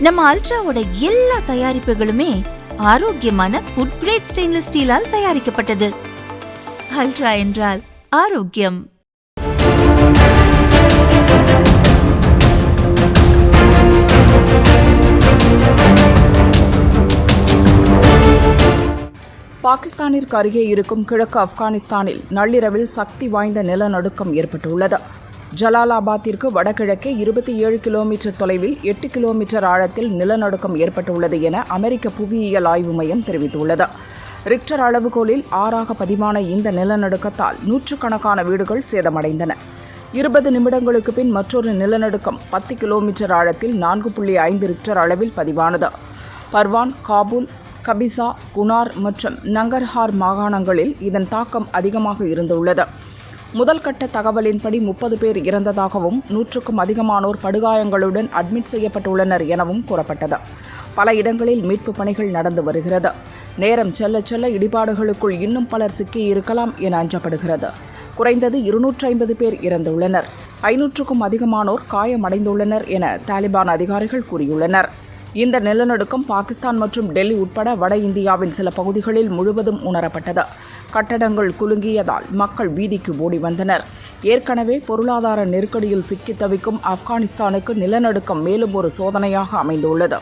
நம்ம அல்ட்ராவோட எல்லா தயாரிப்புகளுமே ஆரோக்கியமான ஃபுட் கிரேட் ஸ்டெயின்லெஸ் ஸ்டீலால் தயாரிக்கப்பட்டது. அல்ட்ரா என்றால் ஆரோக்கியம். பாகிஸ்தானிற்கு அருகே இருக்கும் கிழக்கு ஆப்கானிஸ்தானில் நள்ளிரவில் சக்தி வாய்ந்த நிலநடுக்கம் ஏற்பட்டுள்ளது. ஜலாலாபாத்திற்கு வடகிழக்கே இருபத்தி ஏழு கிலோமீட்டர் தொலைவில் எட்டு கிலோமீட்டர் ஆழத்தில் நிலநடுக்கம் ஏற்பட்டுள்ளது என அமெரிக்க புவியியல் ஆய்வு மையம் தெரிவித்துள்ளது. ரிக்டர் அளவுகோலில் ஆறாக பதிவான இந்த நிலநடுக்கத்தால் நூற்றுக்கணக்கான வீடுகள் சேதமடைந்தன. இருபது நிமிடங்களுக்கு பின் மற்றொரு நிலநடுக்கம் பத்து கிலோமீட்டர் ஆழத்தில் நான்கு புள்ளி ஐந்து ரிக்டர் அளவில் பதிவானது. பர்வான் காபூல் கபிசா குனார் மற்றும் நங்கர்ஹார் மாகாணங்களில் இதன் தாக்கம் அதிகமாக இருந்துள்ளது. முதல் கட்ட தகவலின்படி முப்பது பேர் இறந்ததாகவும் நூற்றுக்கும் அதிகமானோர் படுகாயங்களுடன் அட்மிட் செய்யப்பட்டுள்ளனர் எனவும் கூறப்பட்டது. பல இடங்களில் மீட்பு பணிகள் நடந்து வருகிறது. நேரம் செல்ல செல்ல இடிபாடுகளுக்குள் இன்னும் பலர் சிக்கியிருக்கலாம் என அஞ்சப்படுகிறது. குறைந்தது இருநூற்றி ஐம்பது பேர் இறந்துள்ளனர். ஐநூற்றுக்கும் அதிகமானோர் காயமடைந்துள்ளனர் என தாலிபான் அதிகாரிகள் கூறியுள்ளனர். இந்த நிலநடுக்கம் பாகிஸ்தான் மற்றும் டெல்லி உட்பட வட இந்தியாவின் சில பகுதிகளில் முழுவதும் உணரப்பட்டது. கட்டடங்கள் குலுங்கியதால் மக்கள் வீதிக்கு ஓடி வந்தனர். ஏற்கனவே பொருளாதார நெருக்கடியில் சிக்கித் தவிக்கும் ஆப்கானிஸ்தானுக்கு நிலநடுக்கம் மேலும் ஒரு சோதனையாக அமைந்துள்ளது.